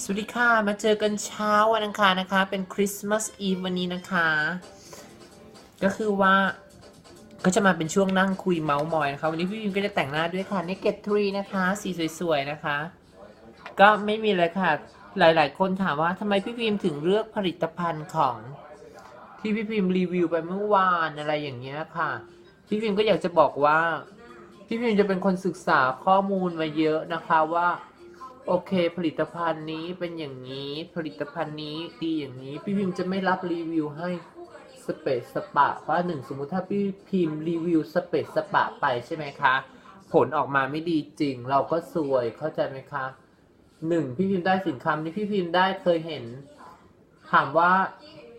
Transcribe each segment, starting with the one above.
สวัสดีค่ะมาเจอกันเช้าวันอังคารนะคะ เป็นคริสต์มาสอีฟวันนี้นะคะ ก็คือว่าก็จะมาเป็นช่วงนั่งคุยเมาส์มอยนะคะวันนี้พี่พิมก็จะแต่งหน้าด้วยค่ะ Naked Tree นะคะ สีสวยๆนะคะ ก็ไม่มีเลยค่ะ หลายๆ คนถามว่าทำไมพี่พิมถึงเลือกผลิตภัณฑ์ของที่พี่พิมรีวิวไปเมื่อวานอะไรอย่างเงี้ยค่ะ พี่พิมก็อยากจะบอกว่า พี่พิมจะเป็นคนศึกษาข้อมูลมาเยอะนะคะว่า โอเค ผลิตภัณฑ์นี้เป็นอย่างนี้ผลิตภัณฑ์นี้ดีอย่างนี้ พี่พิมจะไม่รับรีวิวให้สเปซสปะเพราะหนึ่งสมมุติถ้าพี่พิมพ์รีวิวสเปซสปะไปใช่ไหมคะ ผลออกมาไม่ดีจริง เราก็ซวยเข้าใจไหมคะหนึ่งพี่พิมพ์ได้สินค้านี้พี่พิมพ์ได้เคยเห็น ถามว่า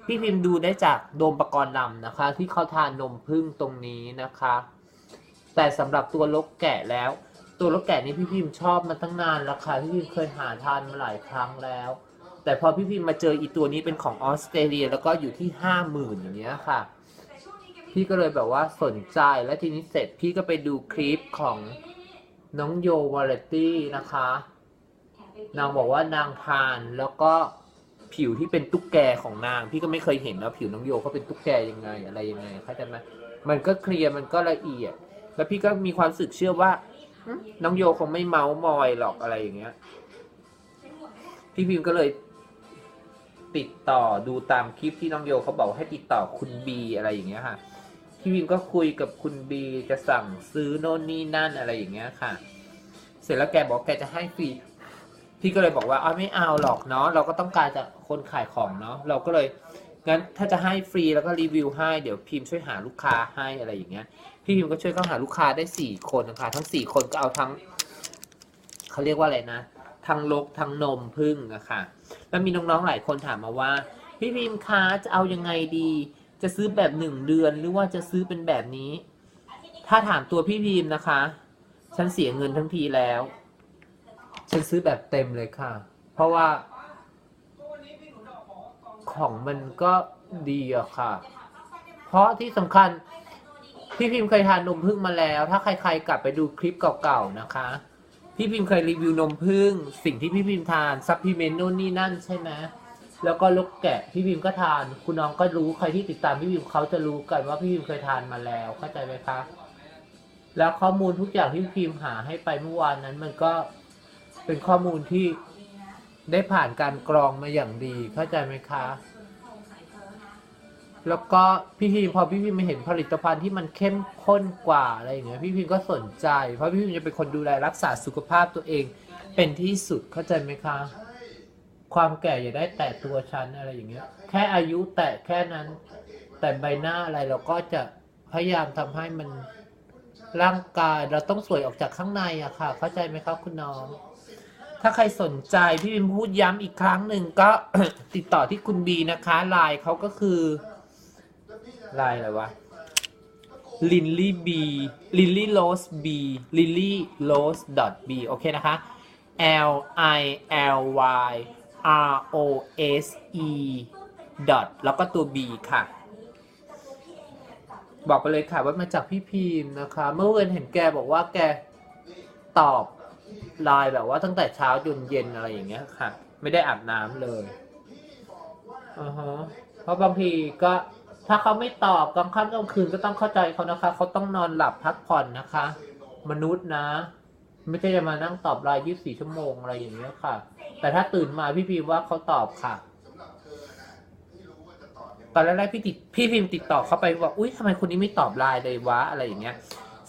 พี่พิมพ์ดูได้จากโดมประกรณ์ลำนะคะ ที่เขาทานนมพึ่งตรงนี้นะคะ แต่สำหรับตัวลกแกะแล้ว ตัวลกแกะนี้พี่พิมพ์ชอบมาตั้งนานแล้วค่ะพี่พิมพ์เคยหาทานมาหลายครั้งแล้ว แต่พอพี่พิมพ์มาเจออีตัวนี้เป็นของออสเตรเลียแล้วก็อยู่ที่ห้าหมื่นอย่างเงี้ยค่ะ พี่ก็เลยแบบว่าสนใจแล้วทีนี้เสร็จพี่ก็ไปดูคลิปของน้องโยวาเลตี้นะคะ นางบอกว่านางทานแล้วก็ผิวที่เป็นตุ๊กแกของนาง พี่ก็ไม่เคยเห็นนะผิวน้องโยเขาเป็นตุ๊กแกยังไงอะไรยังไงเข้าใจไหมมันก็เคลียร์มันก็ละเอียด แล้วพี่ก็มีความสึกเชื่อว่า น้องโยคงไม่เมาส์มอยหรอกอะไรอย่างเงี้ย พี่พิมก็เลย ติดต่อดูตามคลิปที่น้องโยเขาบอกให้ติดต่อคุณบีอะไรอย่างเงี้ยค่ะ พี่พิมก็คุยกับคุณบีจะสั่งซื้อโน่นนี่นั่นอะไรอย่างเงี้ยค่ะ เสร็จแล้วแกบอกแกจะให้ฟรีพี่ก็เลยบอกว่าเอาไม่เอาหรอกเนาะเราก็ต้องการจะคนขายของเนาะเราก็เลย งั้นถ้าจะให้ฟรีแล้วก็รีวิวให้เดี๋ยวพิมพ์ช่วยหาลูกค้าให้อะไรอย่างเงี้ย พี่พิมก็ช่วยเขาหาลูกค้าได้สี่คนนะคะทั้งสี่คนก็เอาทั้งเขาเรียกว่าอะไรนะทั้งลกทั้งนมพึ่งอะคะแล้วมีน้องๆหลายคนถามมาว่า พี่พิมคะจะเอายังไงดี จะซื้อแบบหนึ่งเดือนหรือว่าจะซื้อเป็นแบบนี้ ถ้าถามตัวพี่พิมนะคะ ฉันเสียเงินทั้งทีแล้ว ฉันซื้อแบบเต็มเลยค่ะ เพราะว่า ของมันก็ดีอะค่ะ เพราะที่สำคัญพี่พิมพ์เคยทานนมพึ่งมาแล้ว ถ้าใครๆกลับไปดูคลิปเก่าๆนะคะ พี่พิมพ์เคยรีวิวนมพึ่ง สิ่งที่พี่พิมพ์ทานซัพพลีเมนต์นู่นนี่นั่นใช่ไหมแล้วก็ลูกแกะพี่พิมพ์ก็ทาน คุณน้องก็รู้ใครที่ติดตามพี่พิมพ์เขาจะรู้กันว่าพี่พิมพ์เคยทานมาแล้วเข้าใจไหมคะแล้วข้อมูลทุกอย่างที่พี่พิมพ์หาให้ไปเมื่อวานนั้น มันก็เป็นข้อมูลที่ ได้ผ่านการกรองมาอย่างดีเข้าใจไหมคะ แล้วก็พี่พิมพอพี่พิมมาเห็นผลิตภัณฑ์ที่มันเข้มข้นกว่าอะไรอย่างเงี้ยพี่พิมก็สนใจ เพราะพี่พิมจะเป็นคนดูแลรักษาสุขภาพตัวเอง เป็นที่สุดเข้าใจไหมคะ ความแก่อย่าได้แตะตัวฉันอะไรอย่างเงี้ย แค่อายุแตะแค่นั้น แต่ใบหน้าอะไรเราก็จะพยายามทำให้มันร่างกายเราต้องสวยออกจากข้างในอะค่ะ เข้าใจไหมครับคุณน้อง ถ้าใครสนใจพี่พิมพูดย้ำอีกครั้งหนึ่งก็ ติดต่อที่คุณบีนะคะไลน์เขาก็คือไลน์อะไรวะลินลี่บีลินลี่โรสบีลินลี่โรส b โอเคนะคะ L I L Y R O S E dot แล้วก็ตัว B ค่ะ บอกไปเลยค่ะว่ามาจากพี่พิมพ์นะคะ เมื่อวันเห็นแกบอกว่าแกตอบ ไลน์แบบว่าตั้งแต่เช้าจนเย็นอะไรอย่างเงี้ยค่ะ ไม่ได้อาบน้ำเลยอ่าฮะเพราะบางทีก็ถ้าเขาไม่ตอบกลางค่ำกลางคืนก็ต้องเข้าใจเขานะคะ เขาต้องนอนหลับพักผ่อนนะคะ มนุษย์นะ ไม่ใช่จะมานั่งตอบไลน์24ชั่วโมงอะไรอย่างเงี้ยค่ะ แต่ถ้าตื่นมาพี่พิมพ์ว่าเขาตอบค่ะตอนแรกๆพี่ติดพี่พิมพ์ติดต่อเข้าไปบอกอุ้ยทำไมคนนี้ไม่ตอบไลน์เลยวะอะไรอย่างเงี้ย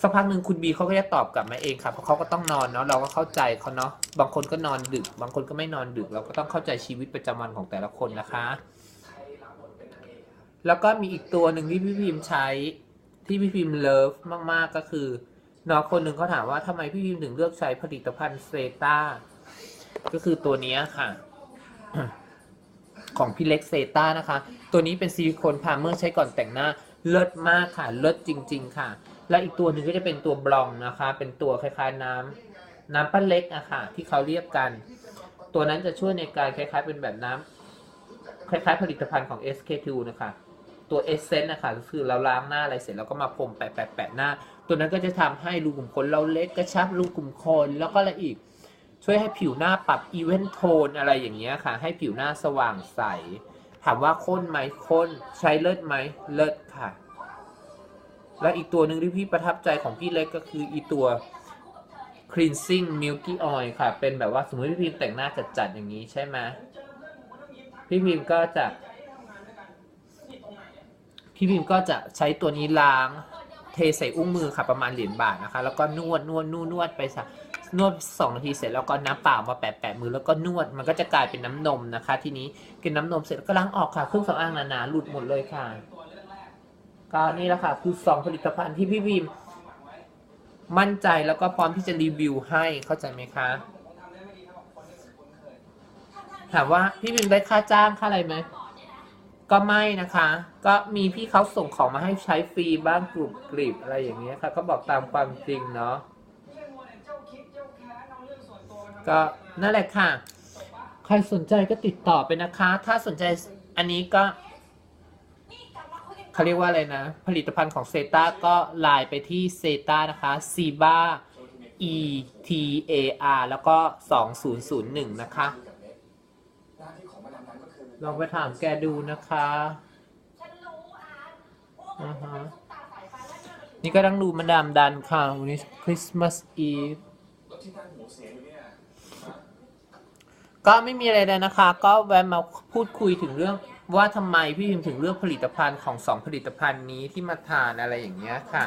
สักพักหนึ่งคุณบีเขาก็จะตอบกลับมาเองค่ะเพราะเขาก็ต้องนอนเนาะเราก็เข้าใจเขาเนาะบางคนก็นอนดึก บางคนก็ไม่นอนดึก เราก็ต้องเข้าใจชีวิตประจำวันของแต่ละคนนะคะ แล้วก็มีอีกตัวหนึ่งที่พี่พิมพ์ใช้ที่พี่พิมพ์เลิฟมากๆก็คือน้องคนหนึ่งเขาถามว่าทำไมพี่พิมพ์ถึงเลือกใช้ผลิตภัณฑ์เซตาก็คือตัวนี้ค่ะ ของพี่เล็กเซตานะคะ ตัวนี้เป็นซิลิโคนพาเมอร์ใช้ก่อนแต่งหน้าเลิศมากค่ะเลิศจริง ๆ ค่ะ และอีกตัวหนึ่งก็จะเป็นตัวบลองนะคะ เป็นตัวคล้ายๆน้ำน้ำปั้นเล็กอะค่ะ ที่เขาเรียกกัน ตัวนั้นจะช่วยในการคล้ายๆ เป็นแบบน้ำคล้ายๆ ผลิตภัณฑ์ของ SK2 นะคะตัวเอเซนต์นะคะก็คือเราล้างหน้าอะไรเสร็จแล้วก็มาพรมแปะๆๆหน้า ตัวนั้นก็จะทำให้รูขุมขนเราเล็กกระชับรูขุมขนแล้วก็อะไรอีก ช่วยให้ผิวหน้าปรับอีเวนโทนอะไรอย่างเงี้ยค่ะ ให้ผิวหน้าสว่างใส ถามว่าข้นไหมข้นใช้เลิศไหมเลิศค่ะ และอีกตัวหนึ่งที่พี่ประทับใจของพี่เล็กก็คืออีตัว cleansing milky oil ค่ะ เป็นแบบว่าสมมติพี่พิมแต่งหน้าจัดๆอย่างนี้ใช่ไหมพี่พิมก็จะ พี่พิมก็จะใช้ตัวนี้ล้างเทใส่อุ้งมือค่ะประมาณเหรียญบาทนะคะ แล้วก็นวดนวดนวดนวดไปสักนวดสองนาทีเสร็จแล้วก็น้ำเปล่ามาแปะแปะมือแล้วก็นวดมันก็จะกลายเป็นน้ำนมนะคะ ทีนี้กินน้ำนมเสร็จแล้วก็ล้างออกค่ะเครื่องสำอางหนาๆหลุดหมดเลยค่ะ ก็นี่แหละค่ะ คือสองผลิตภัณฑ์ที่พี่พิมมั่นใจแล้วก็พร้อมที่จะรีวิวให้เข้าใจไหมคะ ถามว่าพี่พิมได้ค่าจ้างค่าอะไรไหมก็ไม่นะคะ ก็มีพี่เขาส่งของมาให้ใช้ฟรีบ้างกรุบกริบอะไรอย่างเงี้ยค่ะ ก็บอกตามความจริงเนาะก็นั่นแหละค่ะ ใครสนใจก็ติดต่อไปนะคะ ถ้าสนใจอันนี้ก็ เขาเรียกว่าอะไรนะ ผลิตภัณฑ์ของเซตาก็ไลน์ไปที่เซตานะคะ c b a e t a r แล้วก็ 2001 นะคะ ลองไปถามแกดูนะคะอือฮะนี่ก็ต้องดูมาดามดันค่ะ วันนี้คริสต์มาสอีฟก็ไม่มีอะไรเลยนะคะ ก็แวะมาพูดคุยถึงเรื่อง ว่าทำไมพี่พิมถึงเลือกผลิตภัณฑ์ของสองผลิตภัณฑ์นี้ที่มาทานอะไรอย่างเงี้ยค่ะ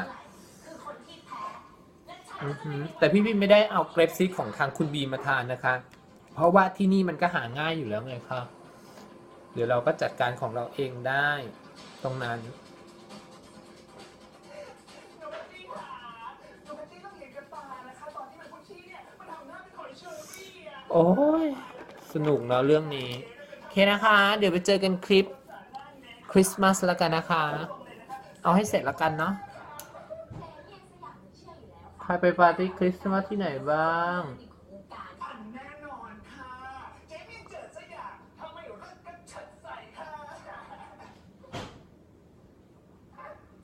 แต่พี่พิมไม่ได้เอาเกรปซีของทางคุณบีมาทานนะคะ เพราะว่าที่นี่มันก็หาง่ายอยู่แล้วไงครับเดี๋ยวเราก็จัดการของเราเองได้ตรงนั้นโอ้ย สนุกเนาะเรื่องนี้ เคนะคะ เดี๋ยวไปเจอกันคลิปคริสต์มาสแล้วกันนะคะ เอาให้เสร็จแล้วกันเนาะใครไปปาร์ตี้คริสต์มาสที่ไหนบ้างแน่นอนค่ะเจ๊มีเจิดสยามทำไมอยู่รักกันฉัดใส่ค่ะ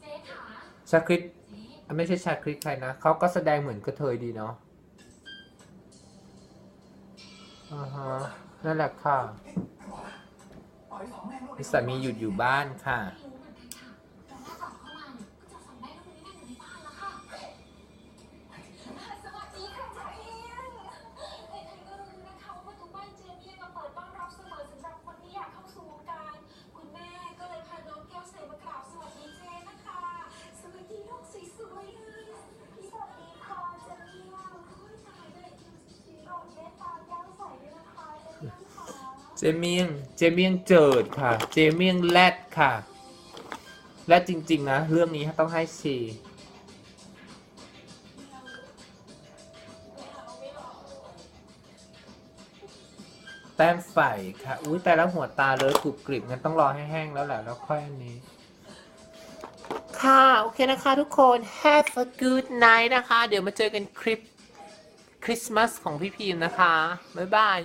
เจ๊ขาชาคริสเจ๊อะไม่ใช่ชาคริสใครนะเขาก็แสดงเหมือนกระเทยดีเนาะอ่าฮะนั่นแหละค่ะนิ สามีหยุดอยู่บ้านค่ะ เจเมียง เจเมียงเจิดค่ะ เจเมียงแรดค่ะ แรดจริง ๆ นะ เรื่องนี้ต้องให้ชีแต้มไฟค่ะ อุ้ยแต่แล้วหัวตาเลยกรุบกริบงั้นต้องรอให้แห้งแล้วแหละแล้วค่อยอันนี้ ค่ะ โอเคนะคะทุกคน have a good night นะคะ เดี๋ยวมาเจอกันคลิปคริสต์มาสของพี่พีมนะคะ บ๊ายบาย